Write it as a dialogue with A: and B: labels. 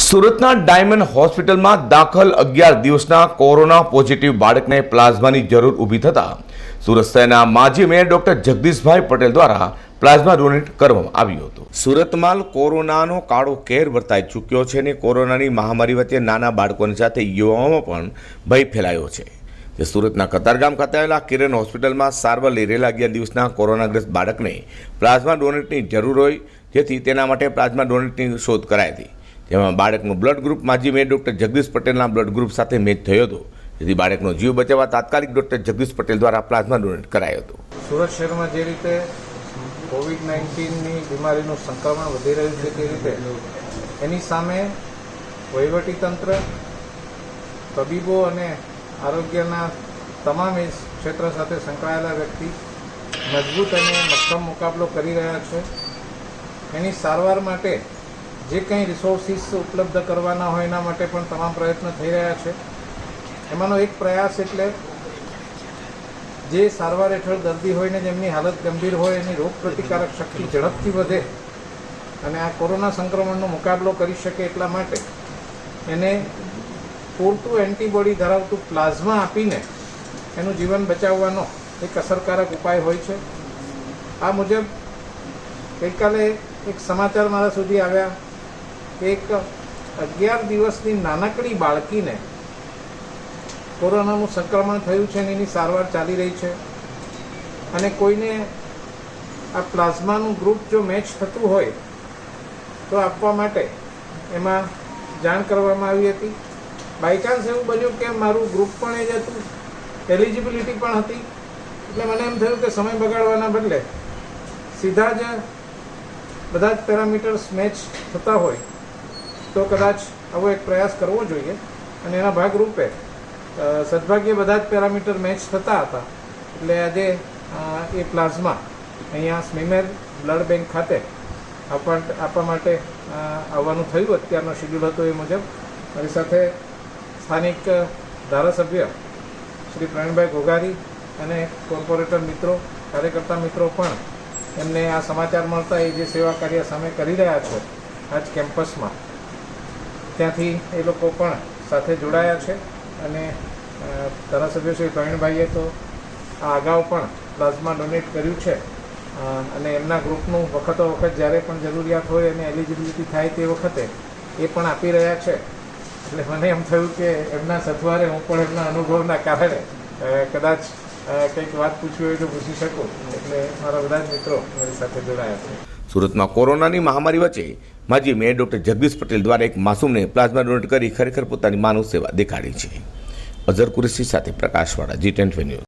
A: સુરતના ડાયમંડ હોસ્પિટલમાં દાખલ અગિયાર દિવસના કોરોના પોઝિટિવ બાળકને પ્લાઝમાની જરૂર ઊભી થતાં સુરત શહેરના માજી મેયર ડોક્ટર જગદીશભાઈ પટેલ દ્વારા પ્લાઝમા ડોનેટ કરવામાં આવ્યું હતું. સુરતમાં કોરોનાનો કાળો કેર વર્તાઈ ચૂક્યો છે અને કોરોનાની મહામારી વચ્ચે નાના બાળકોની સાથે યુવાઓમાં પણ ભય ફેલાયો છે. જે સુરતના કતારગામ ખાતે આવેલા કિરણ હોસ્પિટલમાં સારવાર લઈ રહેલા અગિયાર દિવસના કોરોનાગ્રસ્ત બાળકને પ્લાઝમા ડોનેટની જરૂર હોય, જેથી તેના માટે પ્લાઝમા ડોનેટની શોધ કરાઈ હતી. જેમાં બાળકનું બ્લડ ગ્રુપ માજી મેયર ડૉક્ટર જગદીશ પટેલના બ્લડ ગ્રુપ સાથે મેચ થયો હતો, જેથી બાળકનો જીવ બચાવવા તાત્કાલિક ડૉક્ટર જગદીશ પટેલ દ્વારા પ્લાઝમા ડોનેટ કરાયો હતો.
B: સુરત શહેરમાં જે રીતે કોવિડ નાઇન્ટીનની બીમારીનું સંક્રમણ વધી રહ્યું છે તે રીતે, એની સામે વહીવટીતંત્ર, તબીબો અને આરોગ્યના તમામ એ ક્ષેત્ર સાથે સંકળાયેલા વ્યક્તિ મજબૂત અને મક્કમ મુકાબલો કરી રહ્યા છે. એની સારવાર માટે જે કંઈ રિસોર્સિસ ઉપલબ્ધ કરવાના હોય એના માટે પણ તમામ પ્રયત્ન થઈ રહ્યા છે. એમાંનો એક પ્રયાસ એટલે જે સારવાર હેઠળ દર્દી હોય ને જેમની હાલત ગંભીર હોય, એની રોગ પ્રતિકારક શક્તિ ઝડપથી વધે અને આ કોરોના સંક્રમણનો મુકાબલો કરી શકે એટલા માટે એને પૂરતું એન્ટીબોડી ધરાવતું પ્લાઝમા આપીને એનું જીવન બચાવવાનો એક અસરકારક ઉપાય હોય છે. આ મુજબ ગઈકાલે એક સમાચાર મારા સુધી આવ્યા. એક અગિયાર દિવસની નાનકડી બાળકીને કોરોનાનું સંક્રમણ થયું છે અને એની સારવાર ચાલી રહી છે. અને કોઈને આ પ્લાઝમાનું ગ્રુપ જો મેચ થતું હોય, તો આપવા માટે એમાં જાણ કરવામાં આવી હતી. બાયચાન્સ એવું બન્યું કે મારું ગ્રુપ પણ એ જ હતું. એલિજિબિલિટી પણ હતી. એટલે મને એમ થયું કે સમય બગાડવાના બદલે સીધા જ બધા જ પેરામીટર્સ મેચ થતા હોય. તો કદાચ આવો એક પ્રયાસ કરવો જોઈએ અને એના ભાગરૂપે સદભાગ્યે બધા જ પેરામીટર મેચ થતા હતા. એટલે આજે એ પ્લાઝમા અહીંયા સ્મીમેર બ્લડ બેંક ખાતે આપવા આપવા માટે આવવાનું થયું. અત્યારનો શેડ્યુલ હતો એ મુજબ. મારી સાથે સ્થાનિક ધારાસભ્ય શ્રી પ્રવીણભાઈ ઘોઘારી અને કોર્પોરેટર મિત્રો, કાર્યકર્તા મિત્રો પણ એમને આ સમાચાર મળતા એ જે સેવા કાર્ય સામે કરી રહ્યા છે આજ કેમ્પસમાં. ત્યાંથી એ લોકો પણ સાથે જોડાયા છે અને ધારાસભ્ય શ્રી પ્રવીણભાઈએ તો આ અગાઉ પણ પ્લાઝમા ડોનેટ કર્યું છે અને એમના ગ્રુપનું વખતો વખત જ્યારે પણ જરૂરિયાત હોય અને એલિજિબિલિટી થાય તે વખતે એ પણ આપી રહ્યા છે. એટલે મને એમ થયું કે એમના સથવારે હું પણ એમના અનુભવના કારણે કદાચ કંઈક વાત પૂછવી હોય તો પૂછી શકું. એટલે મારા બધા જ મિત્રો મારી સાથે જોડાયા છે.
A: સુરતમાં કોરોનાની મહામારી વચ્ચે માજી મેયર ડૉક્ટર જગદીશ પટેલ દ્વારા એક માસૂમને પ્લાઝમા ડોનેટ કરી ખરેખર પોતાની માનવ સેવા દેખાડી છે. અઝર કુરેશી સાથે પ્રકાશવાળા જી ટેન ન્યૂઝ.